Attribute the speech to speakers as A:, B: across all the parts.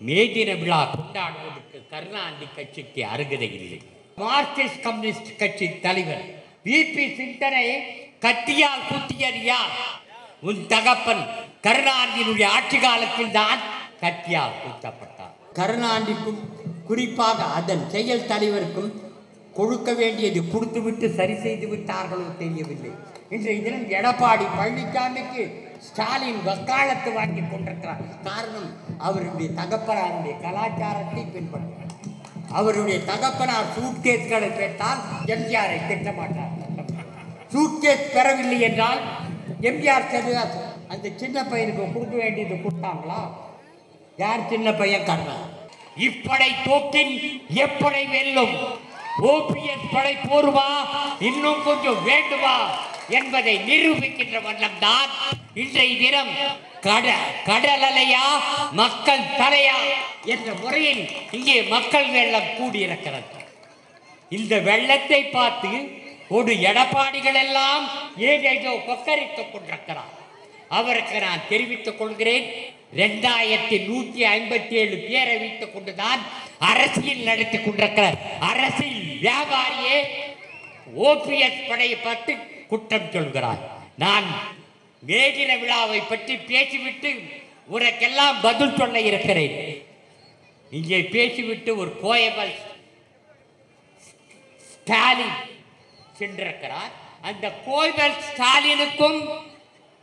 A: மேதின விழா கொண்டாடுவதற்கு கருணாநிதி கட்சிக்கு அருகதை இல்லை. மார்க்சிஸ்ட் கம்யூனிஸ்ட் கட்சி தலைவர் விபி சிந்தனை கத்தியால் குத்தியது யார்? உன் தகப்பன் கருணாநிதியினுடைய ஆட்சி காலத்தில் தான் கத்தியால் குத்தப்பட்டார். கருணாநிதிக்கும் குறிப்பாக அதன் செயல் தலைவருக்கும் கொடுக்க வேண்டியது கொடுத்துவிட்டு சரி செய்து விட்டார்களோ தெரியவில்லை. இன்றைய தினம் எடப்பாடி பழனிசாமிக்கு ஸ்டாலின் வக்காலத்து வாங்கி கொண்டிருக்கிறார். காரணம் அவருடைய தகப்பனாருடைய கலாச்சாரத்தை பின்பற்ற அவருடைய தகப்பனார் சூட்கேஸ்களை கேட்டால் எம்ஜிஆரை திட்ட மாட்டார் சூட்கேஸ் பெறவில்லை என்றால் எம்ஜிஆர் சரிதான் அந்த சின்ன பையனுக்கு கொடுக்க வேண்டியது கொடுத்தாங்களா? யார் சின்ன பையன் கர்ணன் இப்படை தோக்கின் எப்படை வெல்லும்? ஓபிஎஸ் படை போருவா இன்னும் கொஞ்சம் வேண்டுமா? என்பதை நிரூபிக்கின்ற வண்ணம் தான் இன்றைய தினம் கட கடல் அலையா மக்கள் தலையா என்ற முறையில் இங்கே மக்கள் வெள்ளம் கூடியிருக்கிறது. இந்த வெள்ளத்தை பார்த்து ஒரு எடப்பாடிகள் எல்லாம் ஏதேதோ கொக்கரித்துக் கொண்டிருக்கிறார். அவருக்கு நான் தெரிவித்துக் கொள்கிறேன் ரெண்டாயிரத்தி நூற்றி ஐம்பத்தி ஏழு பேரை வைத்துக் கொண்டுதான் அரசியல் நடத்தி கொண்டிருக்கிறார். அரசியல் வியாபாரியே ஓபிஎஸ் படையை பார்த்து குற்றம் சொல்கிறார். நான் மேதின விழாவை பற்றி பேசிவிட்டு உனக்கெல்லாம் பதில் சொல்ல இருக்கிறேன். இங்கே பேசிவிட்டு ஒரு கோயபல் ஸ்டாலின் சென்றிருக்கிறார். அந்த கோய்பல் ஸ்டாலினுக்கும்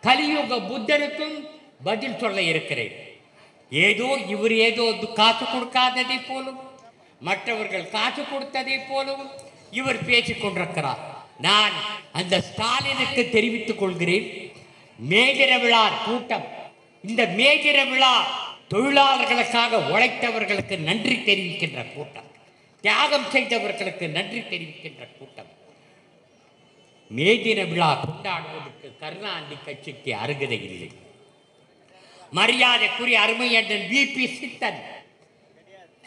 A: கலியுக புத்தனுக்கும் பதில் சொல்ல இருக்கிறேன். ஏதோ இவர் ஏதோ காசு கொடுக்காததை போலும் மற்றவர்கள் காசு கொடுத்ததை போலும் இவர் பேசிக் கொண்டிருக்கிறார். நான் அந்த ஸ்டாலினுக்கு தெரிவித்துக் கொள்கிறேன். மேஜர விழா கூட்டம். இந்த மேஜர விழா தொழிலாளர்களுக்காக உழைத்தவர்களுக்கு நன்றி தெரிவிக்கின்ற கூட்டம். தியாகம் செய்தவர்களுக்கு நன்றி தெரிவிக்கின்ற கூட்டம். மேதின விழா கொண்டாடுவதற்கு கருணாநிதி கட்சிக்கு அருகதை இல்லை. மரியாதைக்குரிய V. P. Siddhan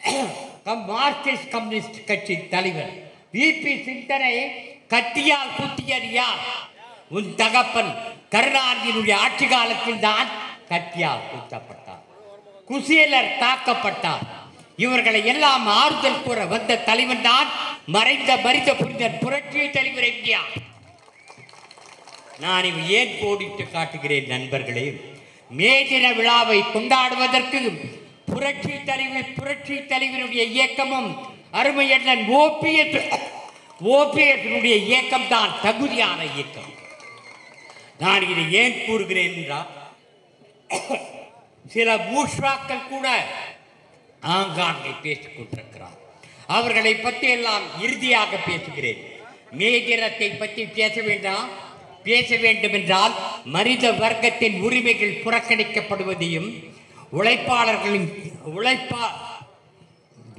A: Marxist communist கட்சி தலைவர். விபி சித்தனை கத்தியால் குத்தியது யார்? உன் தகப்பன். கருணாநிதியினுடைய ஆட்சி காலத்தில் தான் கத்தியால் குத்தப்பட்டார். குசேலர் தாக்கப்பட்டார். இவர்களை எல்லாம் ஆறுதல் கூற வந்த தலைவன் தான் மறைந்த மறித்த புரிதன் புரட்சி தலைவர் எம்ஜிஆர். நான் இவ் ஏன் கோடிட்டு காட்டுகிறேன் நண்பர்களே? மே தின விழாவை கொண்டாடுவதற்கு புரட்சி தலைவர் புரட்சி தலைவருடைய இயக்கமும் அருமையண்ணன் ஓபிஎஸ் ஓபிஎஸ்னுடைய இயக்கம் தான் தகுதியான இயக்கம். நான் இதை ஏன் கூறுகிறேன் என்றால் சில மூஷ்ராக்கள் கூட ஆங்காங்கே பேசிக் கொண்டிருக்கிறார். அவர்களை பற்றி எல்லாம் இறுதியாக பேசுகிறேன். மேதிரத்தை பற்றி பேச வேண்டாம். பேச வேண்டும் என்றால் மனித வர்க்கத்தின் உரிமைகள் புறக்கணிக்கப்படுவதையும் உழைப்பாளர்களின் உழைப்பா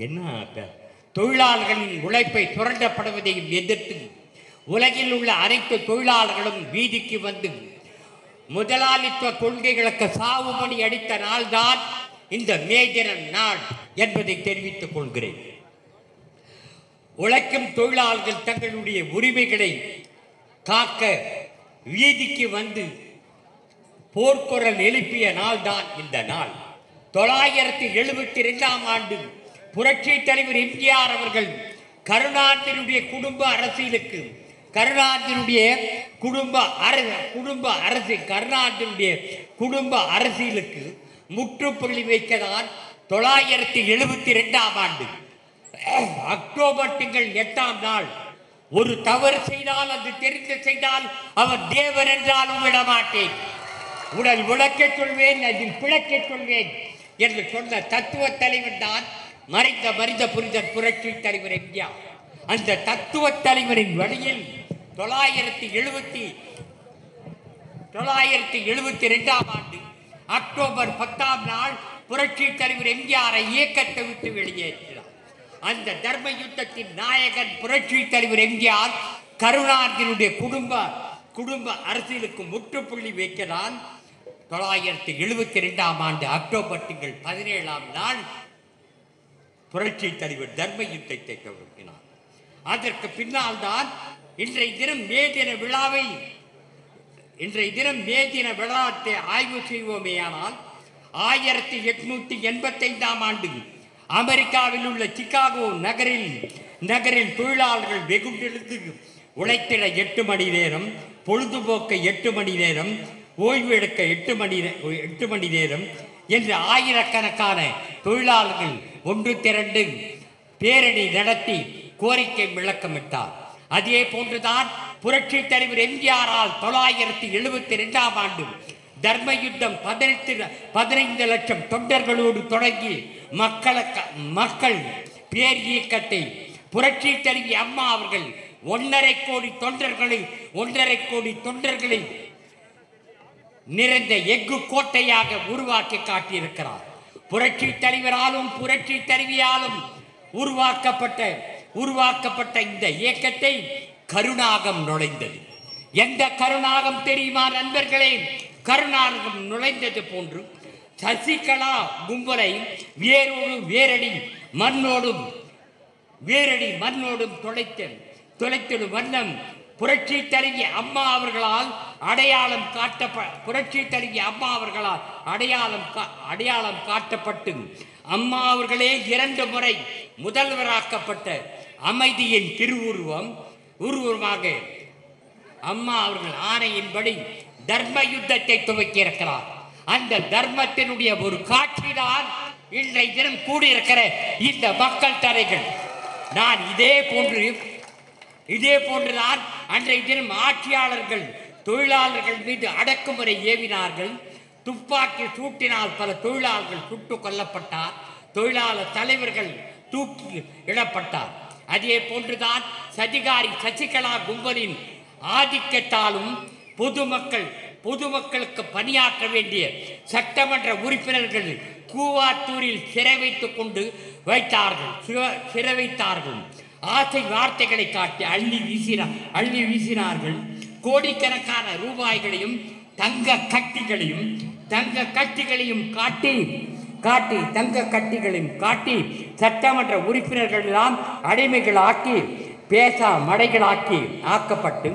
A: என்ன தொழிலாளர்களின் உழைப்பை சுரண்டப்படுவதையும் எதிர்த்து உலகில் உள்ள அனைத்து தொழிலாளர்களும் வீதிக்கு வந்து முதலாளித்துவ கொள்கைகளுக்கு சாவுபடி அடித்த நாள்தான் இந்த மேஜரன் நாள் என்பதை தெரிவித்துக் கொள்கிறேன். உழைக்கும் தொழிலாளர்கள் தங்களுடைய உரிமைகளை காக்க வீதிக்கு வந்து போர்க்குரல் எழுப்பிய நாள்தான் இந்த நாள். தொள்ளாயிரத்தி எழுபத்தி ரெண்டாம் ஆண்டு புரட்சி தலைவர் எம்ஜிஆர் அவர்கள் கருணாநிதியினுடைய குடும்ப அரசியலுக்கு கருணாநிதியினுடைய குடும்ப அர குடும்ப அரசு கருணாநிதியினுடைய குடும்ப அரசியலுக்கு முற்றுப்புள்ளி வைக்கதான் தொள்ளாயிரத்தி எழுபத்தி ரெண்டாம் ஆண்டு அக்டோபர் திங்கள் எட்டாம் நாள் ஒரு தவறு செய்தால் அது தெரிந்து செய்தால் அவர் தேவர் என்றாலும் விடமாட்டேன் உடல் உழக்கச் சொல்வேன் அதில் பிழைக்கச் சொல்வேன் என்று சொன்ன தத்துவ தலைவர் தான் மறைந்த மரித புரிதர் புரட்சி தலைவர் எம்ஜிஆர் அந்த தத்துவ தலைவரின் வழியில் தொள்ளாயிரத்தி எழுபத்தி தொள்ளாயிரத்தி எழுபத்தி ரெண்டாம் ஆண்டு அக்டோபர் பத்தாம் நாள் புரட்சி தலைவர் எம்ஜிஆரை இயக்கத்தை விட்டு வெளியேற்றினார். அந்த தர்ம யுத்தத்தின் நாயகன் புரட்சி தலைவர் எம்ஜிஆர் கருணாநிதியினுடைய குடும்ப குடும்ப அரசியலுக்கு முற்றுப்புள்ளி வைக்கதான் தொள்ளாயிரத்தி எழுபத்தி ரெண்டாம் ஆண்டு அக்டோபர் திங்கள் பதினேழாம் நாள் புரட்சி தலைவர் தர்ம யுத்தத்தை துவக்கினார் அதற்கு பின்னால் தான் இன்றைய தினம் மே தின விழாவை இன்றைய தினம் மே தின விழாத்தை ஆய்வு செய்வோமேயானால் ஆயிரத்தி எட்நூத்தி எண்பத்தைந்தாம் ஆண்டு அமெரிக்காவில் உள்ள சிகாகோ நகரில் நகரில் தொழிலாளர்கள் வெகுண்டெழுத்து உழைத்திட எட்டு மணி நேரம் பொழுதுபோக்க எட்டு மணி நேரம் ஓய்வு எடுக்க எட்டு மணி எட்டு மணி நேரம் என்று ஆயிரக்கணக்கான தொழிலாளர்கள் ஒன்று திரண்டு பேரணி நடத்தி கோரிக்கை விளக்கமிட்டார். அதே போன்றுதான் புரட்சி தலைவர் எம்ஜிஆரால் தொள்ளாயிரத்தி எழுபத்தி ரெண்டாம் ஆண்டு தர்ம யுத்தம் பதினெட்டு பதினைந்து லட்சம் தொண்டர்களோடு தொடங்கி மக்களுக்கு மக்கள் பேர் இயக்கத்தை புரட்சி தலைவி அம்மா அவர்கள் ஒன்றரை கோடி தொண்டர்களை ஒன்றரை கோடி தொண்டர்களை நிறைந்த எஃகு கோட்டையாக உருவாக்கி காட்டியிருக்கிறார். புரட்சி தலைவராலும் புரட்சி தலைவியாலும் உருவாக்கப்பட்ட உருவாக்கப்பட்ட இந்த இயக்கத்தை கருணாகம் நுழைந்தது. எந்த கருணாகம் தெரியுமா நண்பர்களே? கருணாகம் நுழைந்தது போன்று சசிகலா கும்பலை வேரோடு வேரடி மண்ணோடும் வேரடி மண்ணோடும் தொலைத்த தொலைத்திடும் வண்ணம் புரட்சி தலைவி அம்மா அவர்களால் அடையாளம் காட்டப்ப புரட்சி தலைவி அம்மா அவர்களால் அடையாளம் கா- அடையாளம் காட்டப்பட்டு அம்மா அவர்களே இரண்டு முறை முதல்வராக்கப்பட்ட அமைதியின் திருவுருவம் உருவமாக அம்மா அவர்கள் ஆணையின்படி தர்ம யுத்தத்தை துவக்கி இருக்கிறார் அந்த தர்மத்தினுடைய ஒரு காட்சிதான் இன்றைய தினம் கூடியிருக்கிற இந்த மக்கள் தரைகள். நான் இதே போன்று இதே போன்றுதான் அன்றைய தினம் ஆட்சியாளர்கள் தொழிலாளர்கள் மீது அடக்குமுறை ஏவினார்கள். துப்பாக்கி சூட்டினால் பல தொழிலாளர்கள் சுட்டு கொல்லப்பட்டார். தொழிலாளர் தலைவர்கள் தூக்கி இடப்பட்டார். அதே போன்றுதான் சதிகாரி சசிகலா கும்பலின் ஆதிக்கத்தாலும் பொதுமக்கள் பொதுமக்களுக்கு பணியாற்ற வேண்டிய சட்டமன்ற உறுப்பினர்கள் கூவாத்தூரில் சிறை வைத்துக் கொண்டு வைத்தார்கள் சிற- சிறை வைத்தார்கள். ஆசை வார்த்தைகளை காட்டி அள்ளி வீசினார் அள்ளி வீசினார்கள். கோடிக்கணக்கான ரூபாய்களையும் தங்க கட்டிகளையும் தங்க கட்டிகளையும் காட்டி காட்டி தங்க கட்டிகளையும் காட்டி சட்டமன்ற உறுப்பினர்கள் எல்லாம் அடிமைகளாக்கி பேசா மடைகளாக்கி ஆக்கப்பட்டு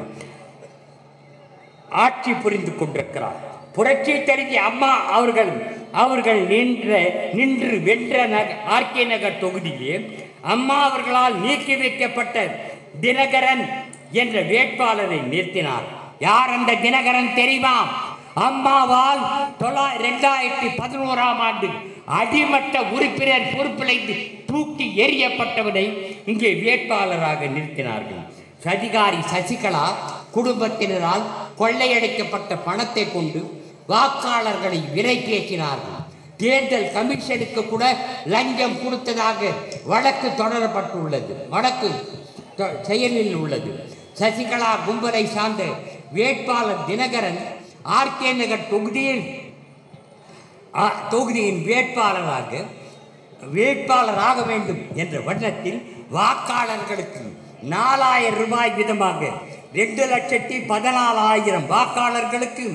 A: ஆட்சி புரிந்து கொண்டிருக்கிறார். புரட்சி தெரிஞ்சு அம்மா அவர்கள் அவர்கள் நின்ற நின்று வென்ற நக ஆர்கே நகர் தொகுதியில் அம்மா அவர்களால் நீக்கி வைக்கப்பட்ட தினகரன் என்ற வேட்பாளரை நிறுத்தினார். யார் அந்த தினகரன் தெரியுமா? அம்மாவால் தொள்ளா ரெண்டாயிரத்தி பதினோராம் ஆண்டு அடிமட்ட உறுப்பினர் பொறுப்பிலிருந்து தூக்கி எறியப்பட்டவனை இங்கே வேட்பாளராக நிறுத்தினார்கள். சதிகாரி சசிகலா குடும்பத்தினரால் கொள்ளையடிக்கப்பட்ட பணத்தை கொண்டு வாக்காளர்களை விலை பேசினார்கள் தேர்தல் கமிஷனுக்கு கூட லஞ்சம் கொடுத்ததாக வழக்கு தொடரப்பட்டுள்ளது. வழக்கு செயலில் உள்ளது. சசிகலா கும்பலை சார்ந்த வேட்பாளர் தினகரன் ஆர்கே நகர் தொகுதியில் தொகுதியின் வேட்பாளராக வேட்பாளராக வேண்டும் என்ற வண்ணத்தில் வாக்காளர்களுக்கு நாலாயிரம் ரூபாய் வீதமாக ரெண்டு லட்சத்தி பதினாலாயிரம் வாக்காளர்களுக்கு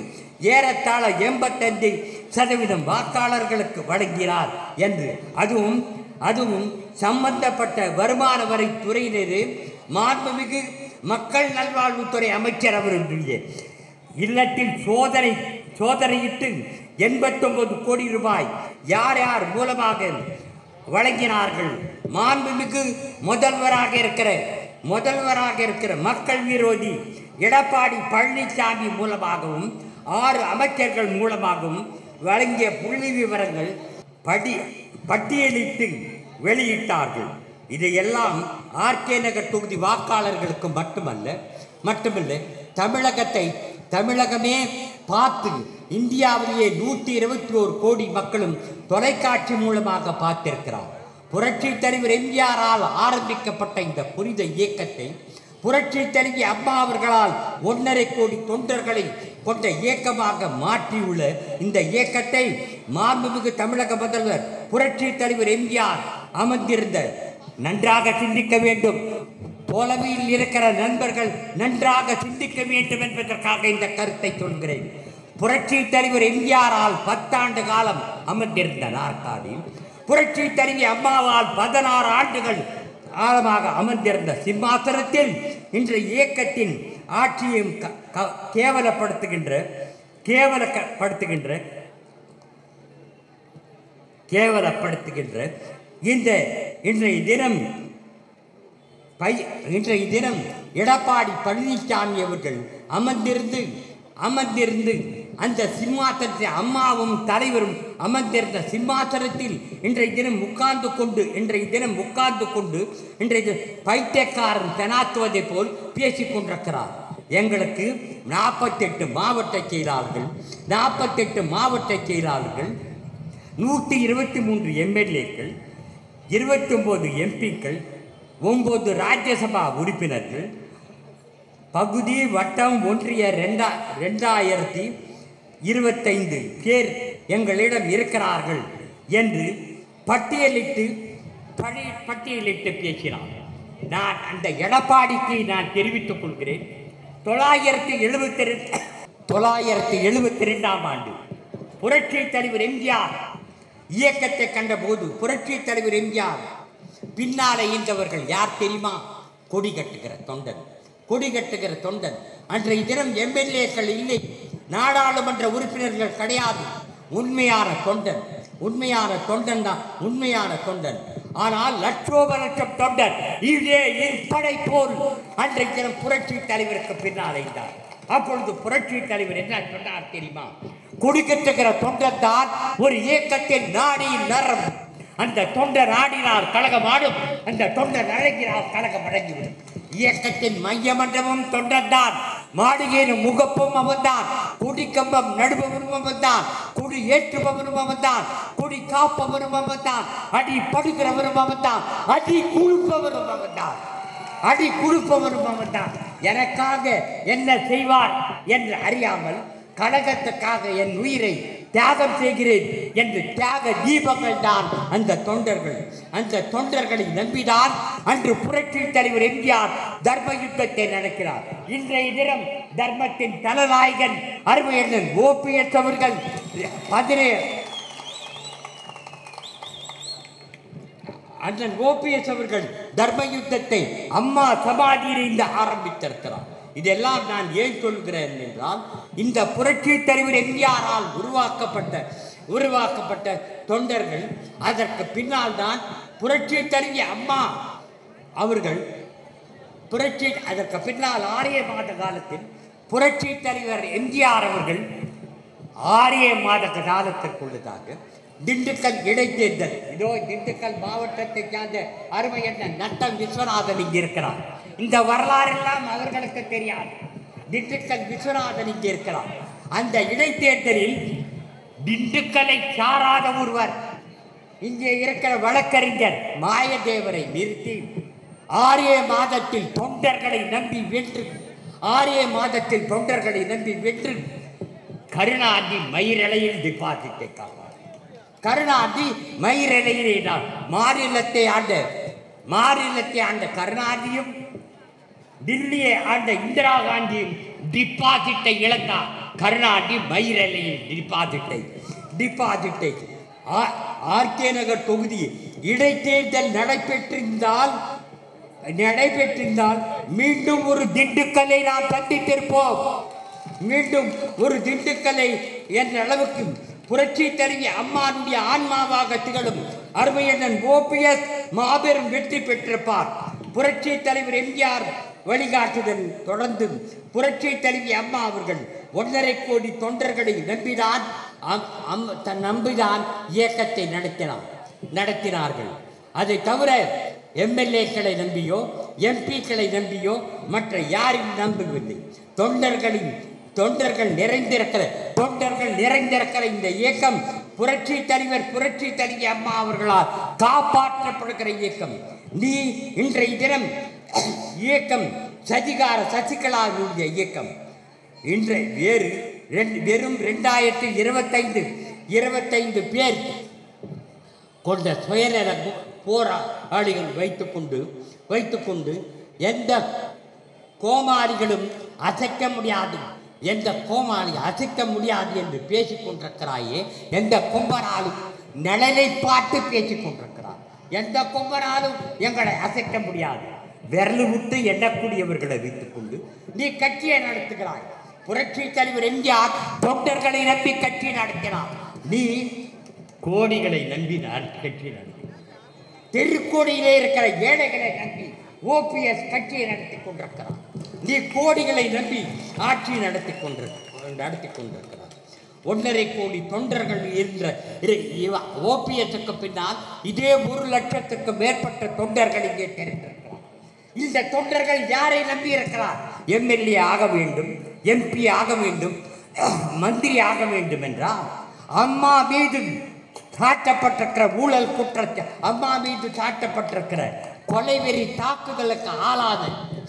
A: ஏறத்தாழ எண்பத்தஞ்சு சதவீதம் வாக்காளர்களுக்கு வழங்கினார் என்று அதுவும் அதுவும் சம்பந்தப்பட்ட வருமான வரி துறையினரே மாண்புமிகு மக்கள் நல்வாழ்வுத்துறை அமைச்சர் அவர்களுடைய இல்லத்தில் சோதனை சோதனையிட்டு எண்பத்தொன்பது கோடி ரூபாய் யார் யார் மூலமாக வழங்கினார்கள்? மாண்புமிகு முதல்வராக இருக்கிற முதல்வராக இருக்கிற மக்கள் விரோதி எடப்பாடி பழனிசாமி மூலமாகவும் ஆறு அமைச்சர்கள் மூலமாகவும் வழங்கிய புள்ளி விவரங்கள் படி பட்டியலிட்டு வெளியிட்டார்கள். இதையெல்லாம் ஆர்கே நகர் தொகுதி வாக்காளர்களுக்கு மட்டுமல்ல மட்டுமல்ல தமிழகத்தை தமிழகமே பார்த்து இந்தியாவிலேயே நூற்றி இருபத்தி ஓரு கோடி மக்களும் தொலைக்காட்சி மூலமாக பார்த்திருக்கிறார். புரட்சி தலைவர் எம்ஜிஆரால் ஆரம்பிக்கப்பட்ட இந்த புனித இயக்கத்தை புரட்சி தலைவி அம்மா அவர்களால் ஒன்றரை கோடி தொண்டர்களை கொண்ட இயக்கமாக மாற்றியுள்ள இந்த இயக்கத்தை மாண்புமிகு தமிழக முதல்வர் புரட்சி தலைவர் எம்ஜிஆர் அமர்ந்திருந்த நன்றாக சிந்திக்க வேண்டும். போலவையில் இருக்கிற நண்பர்கள் நன்றாக சிந்திக்க வேண்டும் என்பதற்காக இந்த கருத்தை சொல்கிறேன். புரட்சி தலைவர் எம்ஜிஆரால் பத்தாண்டு காலம் அமர்ந்திருந்த நாற்காலியில் புரட்சி தலைவி அம்மாவால் பதினாறு ஆண்டுகள் ஆழமாக அமர்ந்திருந்த சிம்மாசனத்தில் இன்றைய இயக்கத்தின் ஆட்சியும் க- க- கேவலப்படுத்துகின்ற கேவலப்படுத்துகின்ற கேவலப்படுத்துகின்ற இந்த இன்றைய தினம் பை இன்றைய தினம் எடப்பாடி பழனிசாமி அவர்கள் அமர்ந்திருந்து அமர்ந்திருந்து அந்த சிம்மாசனத்தில் அம்மாவும் தலைவரும் அமர்ந்திருந்த சிம்மாசனத்தில் இன்றைய தினம் உட்கார்ந்து கொண்டு இன்றைய தினம் உட்கார்ந்து கொண்டு இன்றைய பைத்தியக்காரன் தெனாத்துவதை போல் பேசிக்கொண்டிருக்கிறார் எங்களுக்கு நாற்பத்தெட்டு மாவட்ட செயலாளர்கள் நாற்பத்தெட்டு மாவட்ட செயலாளர்கள் நூற்றி இருபத்தி மூன்று எம்எல்ஏக்கள் இருபத்தி ஒம்பது எம்பிக்கள் ஒம்பது ராஜ்யசபா உறுப்பினர்கள் பகுதி வட்டம் ஒன்றிய ரெண்டா ரெண்டாயிரத்தி இருபத்தைந்து பேர் எங்களிடம் இருக்கிறார்கள் என்று பட்டியலிட்டு பழி பட்டியலிட்டு பேசினார். நான் அந்த எடப்பாடிக்கு நான் தெரிவித்துக் கொள்கிறேன். தொள்ளாயிரத்தி எழுபத்தி ரெண்டு தொள்ளாயிரத்தி எழுபத்தி ரெண்டாம் ஆண்டு புரட்சி தலைவர் எம்ஜிஆர் இயக்கத்தை கண்டபோது புரட்சி தலைவர் எம்ஜிஆர் பின்னாலே இருந்தவர்கள் யார் தெரியுமா? கொடி கட்டுகிற தொண்டன். கொடி கட்டுகிற தொண்டன். அன்றைய தினம் எம்எல்ஏக்கள் இல்லை. நாடாளுமன்ற உறுப்பினர்கள் கிடையாது. உண்மையான தொண்டன். உண்மையான தொண்டன் தான். உண்மையான தொண்டன். ஆனால் லட்சோப லட்சம் தொண்டன். இதே படை போல் அன்றைய தினம் புரட்சி தலைவருக்கு பின்னால் இருந்தார் அப்பொழுது புரட்சி தலைவர் என்ன சொன்னார் தெரியுமா? குடிக்கட்டுகிற தொண்டன் தான் ஒரு இயக்கத்தின் நாடியின் நரம் அந்த தொண்டர் ஆடினார் கழகமாடும் அந்த தொண்டர் அழகினார் கழகம் அடங்கிவிடும். இயக்கத்தின் மையமண்டபம் தொண்டர்தான் மாளிகையின் முகப்பும் அவன்தான். குடிக்கம்பம் நடுபவனும் அவன்தான். குடி ஏற்றுபவனும் அவன்தான். குடி காப்பவனும் அவன்தான். அடி படுகிறவனும் அவன்தான். அடி குழுப்பவனும் அவன்தான். அடி குழுப்பவனும் அவன்தான். எனக்காக என்ன செய்வார் என்று அறியாமல் கழகத்துக்காக என் உயிரை தியாகம் செய்கிறேன் என்று தியாக தீபங்கள் தான் அந்த தொண்டர்கள். அந்த தொண்டர்களை நம்பிதான் அன்று புரட்சி தலைவர் எம்ஜிஆர் தர்ம யுத்தத்தை நடக்கிறார். இன்றைய தினம் தர்மத்தின் தலநாயகன் அருமையண்ணன் ஓபிஎஸ் அவர்கள் பதினேழு அண்ணன் ஓபிஎஸ் அவர்கள் தர்ம யுத்தத்தை அம்மா சமாதியிலிருந்து ஆரம்பித்திருக்கிறார். இதெல்லாம் நான் ஏன் சொல்கிறேன் என்றால் இந்த புரட்சி தலைவர் எம்ஜிஆரால் உருவாக்கப்பட்ட உருவாக்கப்பட்ட தொண்டர்கள் அதற்கு பின்னால் தான் புரட்சி தலைவி அம்மா அவர்கள் புரட்சி அதற்கு பின்னால் ஆரிய மாத காலத்தில் புரட்சி தலைவர் எம்ஜிஆர் அவர்கள் ஆரிய மாத காலத்திற்குள்ளதாக திண்டுக்கல் இடைத்தேர்தல் இதோ திண்டுக்கல் மாவட்டத்தை சார்ந்த அருமை என்ன? நட்டம் விஸ்வநாதன் இங்கே இருக்கிறார். இந்த வரலாறெல்லாம் அவர்களுக்கு தெரியாது. திண்டுக்கல் விஸ்வநாதனுக்கு இருக்கலாம் அந்த இடைத்தேர்தலில் திண்டுக்கலை சாராத ஒருவர் இங்கே இருக்கிற வழக்கறிஞர் மாயதேவரை நிறுத்தி ஆரிய மாதத்தில் தொண்டர்களை நம்பி வென்று ஆரிய மாதத்தில் தொண்டர்களை நம்பி வென்று கருணாந்தி மயிரலையில் டிபாசிட்டை காப்பார். கருணாந்தி மயிரலையிலே தான் மாநிலத்தை ஆண்ட மாநிலத்தை ஆண்ட கருணாந்தியும் டில்லியை ஆண்ட இந்திரா காந்தி டிபாசிட்டை இழந்தார். கருணாநிதி மயிரலையில் டிபாசிட்டை டிபாசிட்டை ஆ- ஆர்கே நகர் தொகுதி இடைத்தேர்தல் நடைபெற்றிருந்தால் நடைபெற்றிருந்தால் மீண்டும் ஒரு திண்டுக்கலை நாம் சந்தித்திருப்போம். மீண்டும் ஒரு திண்டுக்கலை என்ற அளவுக்கு புரட்சி தலைவி அம்மானுடைய ஆன்மாவாக திகழும் அருமையண்ணன் ஓபிஎஸ் மாபெரும் வெற்றி பெற்றிருப்பார். புரட்சி தலைவர் எம்ஜிஆர் வழிகாட்டுதல் தொடர்ந்து புரட்சி தழுவிய அம்மா அவர்கள் ஒன்றரை கோடி தொண்டர்களை நம்பிதான் அம்- அம்- தன் நம்பிதான் இயக்கத்தை நடத்தினார் நடத்தினார்கள். அதை தவிர எம்எல்ஏக்களை நம்பியோ எம்பிக்களை நம்பியோ மற்ற யாரையும் நம்பவில்லை தொண்டர்களின் தொண்டர்கள் நிறைந்திருக்கிற தொண்டர்கள் நிறைந்திருக்கிற இந்த இயக்கம் புரட்சி தலைவர் புரட்சி தலைவி அம்மா அவர்களால் காப்பாற்றப்படுகிற இயக்கம். நீ இன்றைய தினம் இயக்கம் சதிகார சசிகலாவினுடைய இயக்கம். இன்று வேறு ரெண்டு வெறும் ரெண்டாயிரத்தி இருபத்தைந்து இருபத்தைந்து பேர் கொண்ட சுயநல போராளிகள் வைத்துக்கொண்டு வைத்துக்கொண்டு எந்த கோமாளிகளும் அசைக்க முடியாது. எந்த கோமாளி அசைக்க முடியாது என்று பேசிக்கொண்டிருக்கிறாயே எந்த கும்பராலும் நிழலை பார்த்து பேசிக்கொண்டிருக்கிறார் எந்த கும்பராலும் எங்களை அசைக்க முடியாது. விரல் விட்டு எண்ணக்கூடியவர்களை வைத்துக்கொண்டு நீ கட்சியை நடத்துகிறாய். புரட்சி தலைவர் எம்ஜிஆர் தொண்டர்களை நம்பி கட்சி நடத்தினார். நீ கோடிகளை நம்பி நான் கட்சி நடத்தி தெருக்கோடியிலே இருக்கிற ஏழைகளை நம்பி ஓபிஎஸ் கட்சியை நடத்தி கொண்டிருக்கிறார். நீ கோடிகளை நம்பி ஆட்சி நடத்தி கொண்டிரு நடத்தி கொண்டிருக்கிறார். ஒன்றரை கோடி தொண்டர்கள் இருந்த ஓபிஎஸ்க்கு பின்னால் இதே ஒரு லட்சத்துக்கு மேற்பட்ட தொண்டர்கள் இங்கே தெரிந்திருக்கிறார் இந்த தொண்டர்கள் யாரை நம்பியிருக்கிறார்? எம்எல்ஏ ஆக வேண்டும் எம்பி ஆக வேண்டும் மந்திரி ஆக வேண்டும் என்றால் அம்மா மீது சாட்டப்பட்டிருக்கிற ஊழல் குற்றத்தை அம்மா மீது சாட்டப்பட்டிருக்கிற கொலைவெறி தாக்குதலுக்கு ஆளாத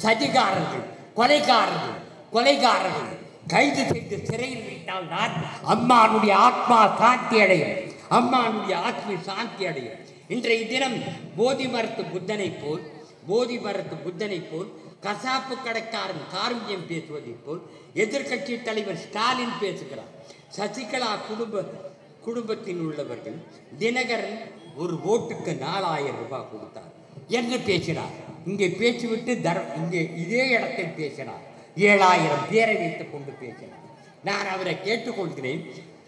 A: சதிகாரர்கள் கொலைகாரர்கள் கொலைகாரர்கள் கைது செய்து சிறையில் வைத்தால் தான் அம்மானுடைய ஆத்மா சாந்தி அடையும். அம்மானுடைய ஆத்மி சாந்தி அடையும். இன்றைய தினம் போதி மரத்து புத்தனை போல் போதிமரத்து புத்தனை போல் கசாப்பு கடைக்காரன் காருண்யம் பேசுவதைப் போல் எதிர்க்கட்சி தலைவர் ஸ்டாலின் பேசுகிறார். சசிகலா குடும்ப குடும்பத்தில் உள்ளவர்கள் தினகரன் ஒரு ஓட்டுக்கு நாலாயிரம் ரூபாய் கொடுத்தார். என்று பேசினார்? இங்கே பேசிவிட்டு தர இங்கே இதே இடத்தில் பேசினார். ஏழாயிரம் பேரை வைத்துக் கொண்டு பேசினார். நான் அவரை கேட்டுக்கொள்கிறேன்.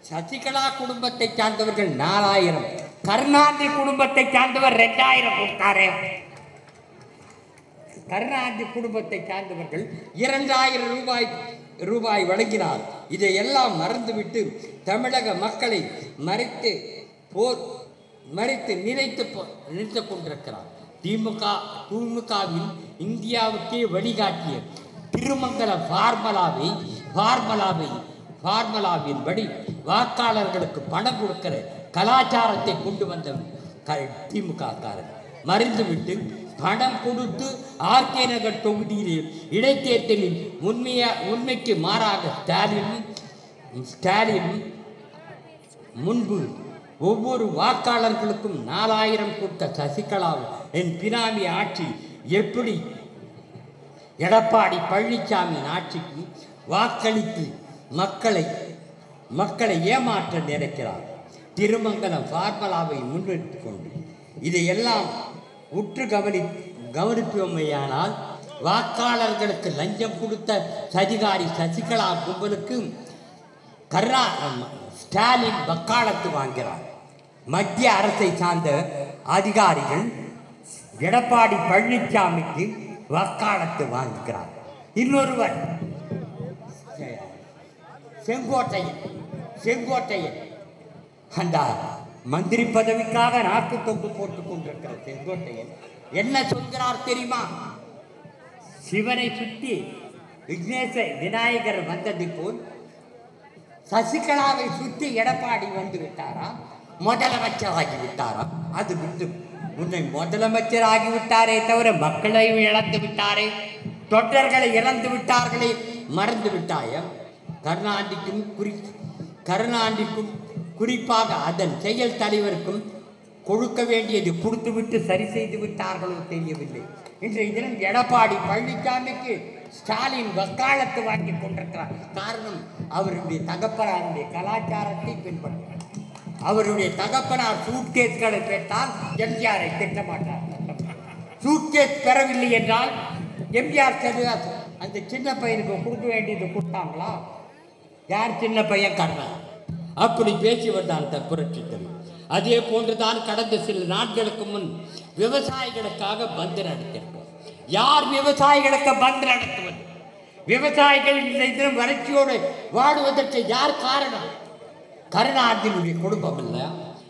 A: சசிகலா குடும்பத்தை சார்ந்தவர்கள் நாலாயிரம். கருணாநிதி குடும்பத்தை சார்ந்தவர் ரெண்டாயிரம் கொடுத்தாரே. கருணாநிதி குடும்பத்தை சார்ந்தவர்கள் இரண்டாயிரம் ரூபாய் ரூபாய் வழங்கினார் இதையெல்லாம் மறந்துவிட்டு தமிழக மக்களை மறைத்து போர் மறைத்து நினைத்து நினைத்து கொண்டிருக்கிறார். திமுக திமுகவின் இந்தியாவுக்கே வழிகாட்டிய திருமங்கல பார்மலாவை பார்மலாவை பார்மலாவின் படி வாக்காளர்களுக்கு பணம் கொடுக்கிற கலாச்சாரத்தை கொண்டு வந்த க திமுக காரன் மறைந்துவிட்டு பணம் கொடுத்து ஆர்கே நகர் தொகுதியில் இடைத்தேர்தலில் உண்மையா உண்மைக்கு மாறாக ஸ்டாலின் ஸ்டாலின் முன்பு ஒவ்வொரு வாக்காளர்களுக்கும் நாலாயிரம் கொடுத்த சசிகலாவும் என் பினாமி ஆட்சி எப்படி எடப்பாடி பழனிசாமி ஆட்சிக்கு வாக்களித்து மக்களை மக்களை ஏமாற்ற நினைக்கிறார்? திருமங்கலம் பார்மலாவை முன்னெடுத்து கொண்டு இதையெல்லாம் உற்று கவனி கவனிப்போமையானால் வாக்காளர்களுக்கு லஞ்சம் கொடுத்த சதிகாரி சசிகலா கும்பலுக்கு கர்ரா ஸ்டாலின் வக்காலத்து வாங்கிறார். மத்திய அரசை சார்ந்த அதிகாரிகள் எடப்பாடி பழனிசாமிக்கு வக்காலத்து வாங்குகிறார். இன்னொருவர் செங்கோட்டையன் செங்கோட்டையன். அந்த மந்திரி பதவிக்காக நாக்கு தொங்கு போட்டுக் கொண்டிருக்கிற செங்கோட்டையன் என்ன சொல்கிறார் தெரியுமா? சிவனை சுற்றி விக்னேச விநாயகர் வந்தது போல் சசிகலாவை சுற்றி எடப்பாடி வந்து விட்டாரா? முதலமைச்சராகி விட்டாரா? அது விட்டு உன்னை முதலமைச்சர் ஆகிவிட்டாரே தவிர மக்களை இழந்து விட்டாரே தொண்டர்களை இழந்து விட்டார்களே மறந்து விட்டாயம் கருணாநிதிக்கும் குறி கருணாநிதிக்கும் குறிப்பாக அதன் செயல் தலைவருக்கும் கொடுக்க வேண்டியது கொடுத்துவிட்டு சரி செய்து விட்டார்களோ தெரியவில்லை. இன்றைய தினம் எடப்பாடி பழனிசாமிக்கு ஸ்டாலின் வக்காலத்து வாங்கி கொண்டிருக்கிறார். காரணம் அவருடைய தகப்பனாருடைய கலாச்சாரத்தை பின்பற்றுகிறார். அவருடைய தகப்பனார் சூட்கேஸ்களை கேட்டால் எம்ஜிஆரை திட்டமாட்டார் சூட்கேஸ் பெறவில்லை என்றால் எம்ஜிஆர் சரியா அந்த சின்ன பையனுக்கு கொடுக்க வேண்டியது கொடுத்தாங்களா? யார் சின்ன பையன் கர்ணன் அப்படி பேசியவர் தான் அந்த புரட்சித் தலைவர் அதே போன்றுதான் கடந்த சில நாட்களுக்கு முன் விவசாயிகளுக்காக பந்து நடத்தியிருக்கோம் யார் விவசாயிகளுக்கு பந்து நடத்துவது விவசாயிகள் இந்த தினம் வறட்சியோடு வாடுவதற்கு யார் காரணம்? கருணாநிதியினுடைய குடும்பம் இல்லை.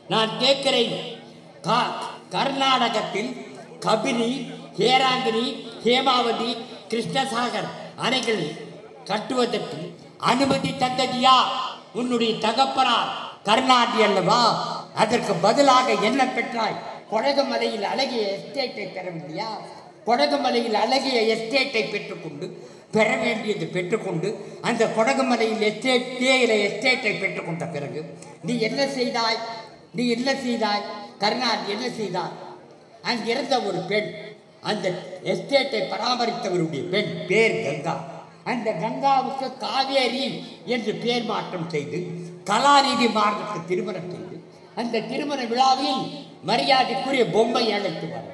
A: நான் கேட்கிறேன் கா- கர்நாடகத்தில் கபினி ஹேராங்கினி ஹேமாவதி கிருஷ்ணசாகர் அணைகள் கட்டுவதற்கு அனுமதி தந்தது யார்? உன்னுடைய தகப்பனார் கருணாநிதி அல்லவா? அதற்கு பதிலாக என்ன பெற்றாய்? கொடகுமலையில் அழகிய எஸ்டேட்டை பெறவில்லையா கொடகுமலையில் அழகிய எஸ்டேட்டை பெற்றுக்கொண்டு பெற வேண்டியது பெற்றுக்கொண்டு அந்த கொடகுமலையில் எஸ்டேட் தேயிலை எஸ்டேட்டை பெற்றுக்கொண்ட பிறகு நீ என்ன செய்தாய்? நீ என்ன செய்தாய்? கருணாநிதி என்ன செய்தார்? அங்கிருந்த ஒரு பெண் அந்த எஸ்டேட்டை பராமரித்தவருடைய பெண் பேர் கங்கா. அந்த கங்காவுக்கு காவேரி என்று பேர் மாற்றம் செய்து கலாநிதி மாறனுக்கு திருமணம் செய்து அந்த திருமண விழாவில் மரியாதைக்குரிய பொம்மை அழைத்து வர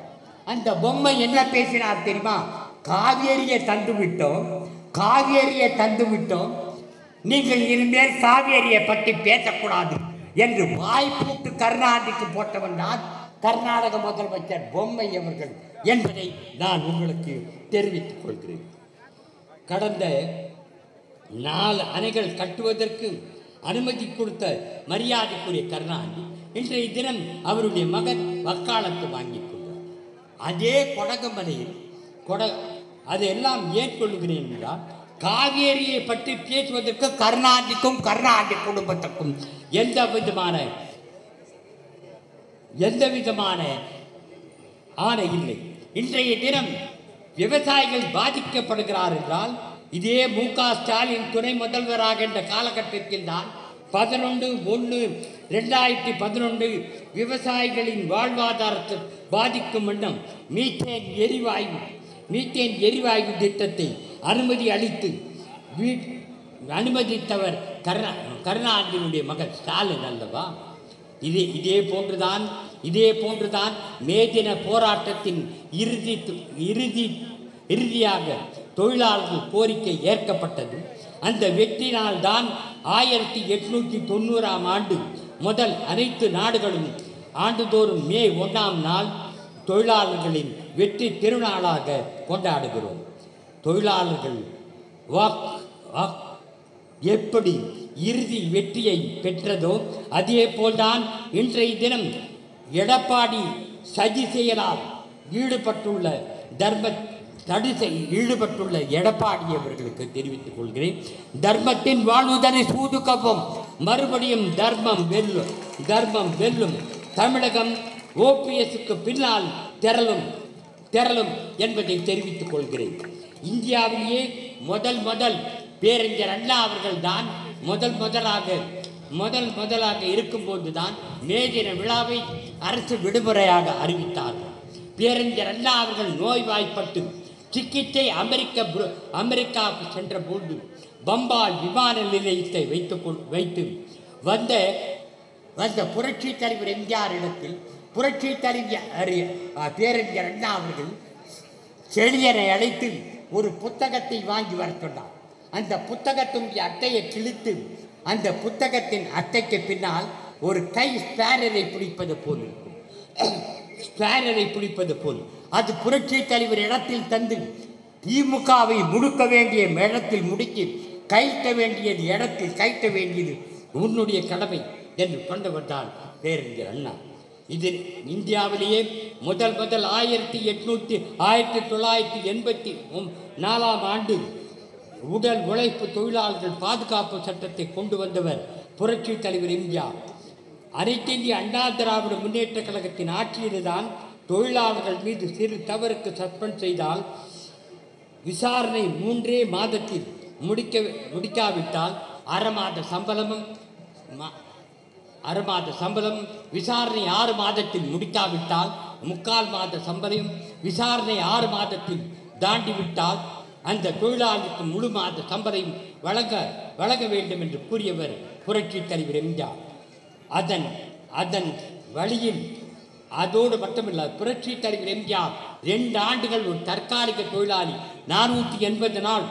A: அந்த பொம்மை என்ன பேசினார் தெரியுமா? காவேரியை தந்து விட்டோம் காவேரியை தந்து விட்டோம் நீங்கள் இனிமேல் காவேரியை பற்றி பேசக்கூடாது என்று வாய்ப்பூட்டு கருணாநிதிக்கு போட்டவன் தான் கர்நாடக முதலமைச்சர் பொம்மை அவர்கள் என்பதை நான் உங்களுக்கு தெரிவித்துக் கொள்கிறேன். கடந்த நாலு அணைகள் கட்டுவதற்கு அனுமதி கொடுத்த மரியாதைக்குரிய கருணாநிதி இன்றைய தினம் அவருடைய மகன் வக்காலத்து வாங்கி கொண்டார் அதே கொடகமலையில் கொட அதையெல்லாம் ஏற்கொள்கிறேன் என்றால் காவேரியை பற்றி பேசுவதற்கு கருணாநிதிக்கும் கருணாநிதி குடும்பத்துக்கும் எந்த விதமான எந்த விதமான ஆணை இல்லை. இன்றைய தினம் விவசாயிகள் பாதிக்கப்படுகிறார் என்றால் இதே மு க ஸ்டாலின் துணை முதல்வராக என்ற காலகட்டத்தில் தான் பதினொன்று ஒன்று ரெண்டாயிரத்தி பதினொன்று விவசாயிகளின் வாழ்வாதாரத்தை பாதிக்கும் வண்ணம் மீத்தேன் எரிவாயு மீத்தேன் எரிவாயு திட்டத்தை அனுமதி அளித்து வீ அனுமதித்தவர் கருணா கருணாநிதியினுடைய மகன் ஸ்டாலின் அல்லவா? இதே இதே போன்றுதான் இதே போன்றுதான் மே தின போராட்டத்தின் இறுதி இறுதி இறுதியாக தொழிலாளர்கள் கோரிக்கை ஏற்கப்பட்டது. அந்த வெற்றினால்தான் ஆயிரத்தி எட்நூற்றி தொண்ணூறாம் ஆண்டு முதல் அனைத்து நாடுகளும் ஆண்டுதோறும் மே ஒன்றாம் நாள் தொழிலாளர்களின் வெற்றி திருநாளாக கொண்டாடுகிறோம். தொழிலாளர்கள் வாக் வாக் எப்படி இறுதி வெற்றியை பெற்றதோ அதே போல்தான் இன்றைய தினம் எடப்பாடி சதி செயலால் ஈடுபட்டுள்ள தர்ம தடுசை ஈடுபட்டுள்ள எடப்பாடி அவர்களுக்கு தெரிவித்துக் கொள்கிறேன். தர்மத்தின் வாழ்வுதனை சூதுக்கவும். மறுபடியும் தர்மம் வெல்லும் தர்மம் வெல்லும். தமிழகம் ஓபிஎஸ்க்கு பின்னால் திரளும் திரளும் என்பதை தெரிவித்துக் கொள்கிறேன். இந்தியாவிலேயே முதல் முதல் பேரறிஞர் அண்ணா அவர்கள் தான் முதல் முதலாக முதல் முதலாக இருக்கும்போது தான் மேஜின விழாவை அரசு விடுமுறையாக அறிவித்தார்கள் பேரறிஞர் அண்ணா அவர்கள் நோய்வாய்ப்பட்டு சிகிச்சை அமெரிக்க அமெரிக்காவுக்கு சென்ற போது பம்பாய் விமான நிலையத்தை வைத்து கொள்- வைத்து வந்த வந்த புரட்சி தலைவர் எம்ஜிஆர் இடத்தில் புரட்சி தலைவர் அறி- பேரறிஞர் அண்ணா அவர்கள் செழியனை அழைத்து ஒரு புத்தகத்தை வாங்கி வர சொன்னார். அந்த புத்தகத்தினுடைய அட்டையை கிழித்து அந்த புத்தகத்தின் அத்தைக்கு பின்னால் ஒரு கை ஸ்பேரரை பிடிப்பது போல் இருக்கும். ஸ்பேரரை பிடிப்பது போல். அது புரட்சி தலைவர் இடத்தில் தந்து திமுகவை முடுக்க வேண்டிய இடத்தில் முடுக்கி கைட்ட வேண்டியது இடத்தில் கைட்ட வேண்டியது உன்னுடைய கடமை என்று கொண்டவர் தான் பேரறிஞர் அண்ணா. இது இந்தியாவிலேயே முதல் முதல் ஆயிரத்தி எட்நூற்றி ஆயிரத்தி தொள்ளாயிரத்தி எண்பத்தி நாலாம் ஆண்டு உடல் உழைப்பு தொழிலாளர்கள் பாதுகாப்பு சட்டத்தை கொண்டு வந்தவர் புரட்சி தலைவர் இந்தியா. அனைத்து அண்ணா திராவிட முன்னேற்ற கழகத்தின் ஆட்சியில்தான் தொழிலாளர்கள் மீது சிறு தவறுக்கு சஸ்பெண்ட் செய்தால் விசாரணை மூன்றே மாதத்தில் முடிக்க முடிக்காவிட்டால் அரை மாத சம்பளமும் ம- அரை மாத சம்பளம் விசாரணை ஆறு மாதத்தில் முடிக்காவிட்டால் முக்கால் மாத சம்பளம் விசாரணை ஆறு மாதத்தில் தாண்டிவிட்டால் அந்த தொழிலாளருக்கு முழு மாத சம்பதையும் வழங்க வழங்க வேண்டும் என்று கூறியவர் புரட்சித் தலைவர் எம்ஜிஆர். அதன் அதன் வழியில் அதோடு மட்டுமில்லை புரட்சி தலைவர் எம்ஜிஆர் ரெண்டு ஆண்டுகள் ஒரு தற்காலிக தொழிலாளி நானூற்றி எண்பது நாள்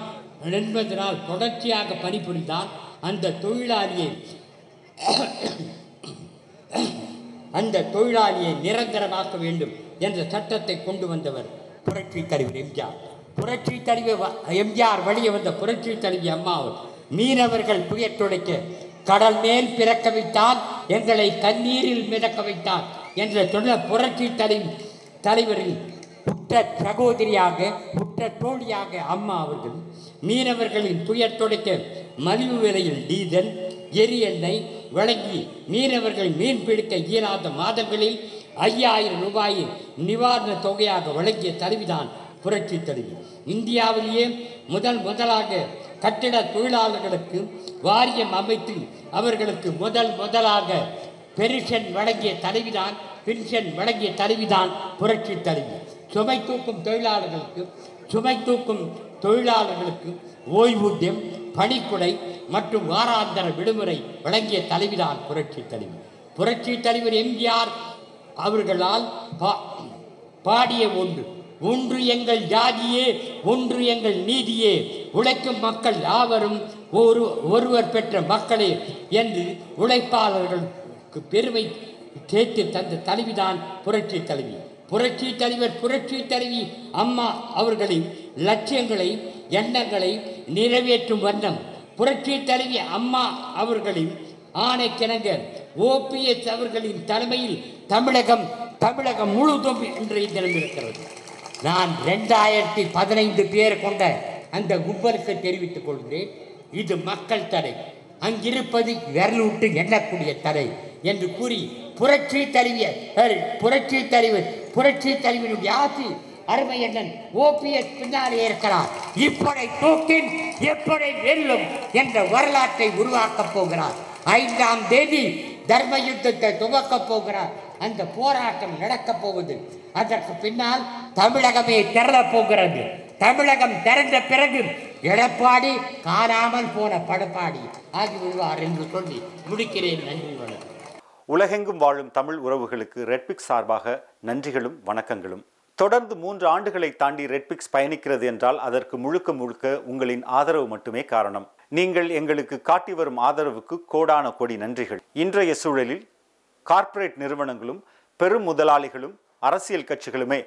A: எண்பது நாள் தொடர்ச்சியாக பணிபுரிந்தார். அந்த தொழிலாளியை அந்த தொழிலாளியை நிரந்தரமாக்க வேண்டும் என்ற சட்டத்தை கொண்டு வந்தவர் புரட்சி தலைவர் எம்ஜிஆர். புரட்சி தலைவி வ- எம்ஜிஆர் வழியே வந்த புரட்சி தலைவி அம்மாவும் மீனவர்கள் புயற் துடைக்க கடல் மேல் பிறக்க வைத்தால் எங்களை கண்ணீரில் மிதக்க வைத்தார் என்ற சொன்ன புரட்சி தலை தலைவரில் உற்ற சகோதரியாக உற்ற தோழியாக அம்மா அவர்கள் மீனவர்களின் துயர் துடைக்க மலிவு விலையில் டீசல் எரி எண்ணெய் வழங்கி மீனவர்கள் மீன் பிடிக்க இயலாத மாதங்களில் ஐயாயிரம் ரூபாயை நிவாரண தொகையாக வழங்கிய தலைவிதான் புரட்சி தலைவி. இந்தியாவிலேயே முதல் முதலாக கட்டிட தொழிலாளர்களுக்கு வாரியம் அமைத்து அவர்களுக்கு முதல் முதலாக பென்ஷன் வழங்கிய தலைவிதான் பென்ஷன் வழங்கிய தலைவிதான் புரட்சி தலைவி. சுமை தூக்கும் தொழிலாளர்களுக்கு சுமை தூக்கும் தொழிலாளர்களுக்கு ஓய்வூதியம் பணிக்குடை மற்றும் வாராந்தர விடுமுறை வழங்கிய தலைவிதான் புரட்சி தலைவி. புரட்சி தலைவர் எம்ஜிஆர் அவர்களால் பா- பாடிய ஒன்று ஒன்று எங்கள் ஜாதியே ஒன்று எங்கள் நீதியே. உழைக்கும் மக்கள் யாவரும் ஒரு ஒருவர் பெற்ற மக்களே என்று உழைப்பாளர்கள் பெருமை சேர்த்து தந்த தலைவிதான் புரட்சி தலைவி புரட்சி தலைவர் புரட்சி தலைவி அம்மா அவர்களின் லட்சியங்களை எண்ணங்களை நிறைவேற்றும் வண்ணம் புரட்சி தலைவி அம்மா அவர்களின் ஆணைக்கிணங்க ஓபிஎஸ் அவர்களின் தலைமையில் தமிழகம் தமிழகம் முழுதும் இன்றைய தினம் இருக்கிறது. நான் ரெண்டாயிரத்தி பதினைந்து பேர் கொண்ட அந்த கும்பலுக்கு தெரிவித்துக் கொள்கிறேன். இது மக்கள் தடை. அங்கிருப்பது விரலூட்டு எண்ணக்கூடிய தடை என்று கூறி புரட்சி தழுவிய புரட்சி தலைவர் புரட்சி தலைவனுடைய ஆட்சி அருமை அண்ணன் ஓபிஎஸ் பின்னாலே இருக்கிறார். இப்படை தூக்கின் எப்படி வெல்லும் என்ற வரலாற்றை உருவாக்கப் போகிறார். ஐந்தாம் தேதி தர்ம யுத்தத்தை துவக்கப் போகிறார். அந்த போராட்டம் நடக்கப் போகுது. அதற்கு பின்னால் தமிழகமே திரளப் போகிறது. தமிழகம் திறந்த பிறகு எடப்பாடி காணாமல் போன படப்பாடி. ஆகிவிடுவார் என்று சொல்லி முடிக்கிறேன். நன்றி வணக்கம்.
B: உலகெங்கும் வாழும் தமிழ் உறவுகளுக்கு ரெட்பிக்ஸ் சார்பாக நன்றிகளும் வணக்கங்களும். தொடர்ந்து மூன்று ஆண்டுகளை தாண்டி ரெட்பிக்ஸ் பயணிக்கிறது என்றால் அதற்கு முழுக்க முழுக்க உங்களின் ஆதரவு மட்டுமே காரணம். நீங்கள் எங்களுக்கு காட்டி வரும் ஆதரவுக்கு கோடான கோடி நன்றிகள். இன்றைய சூழலில் கார்ப்பரேட் நிறுவனங்களும் பெரும் முதலாளிகளும் அரசியல் கட்சிகளுமே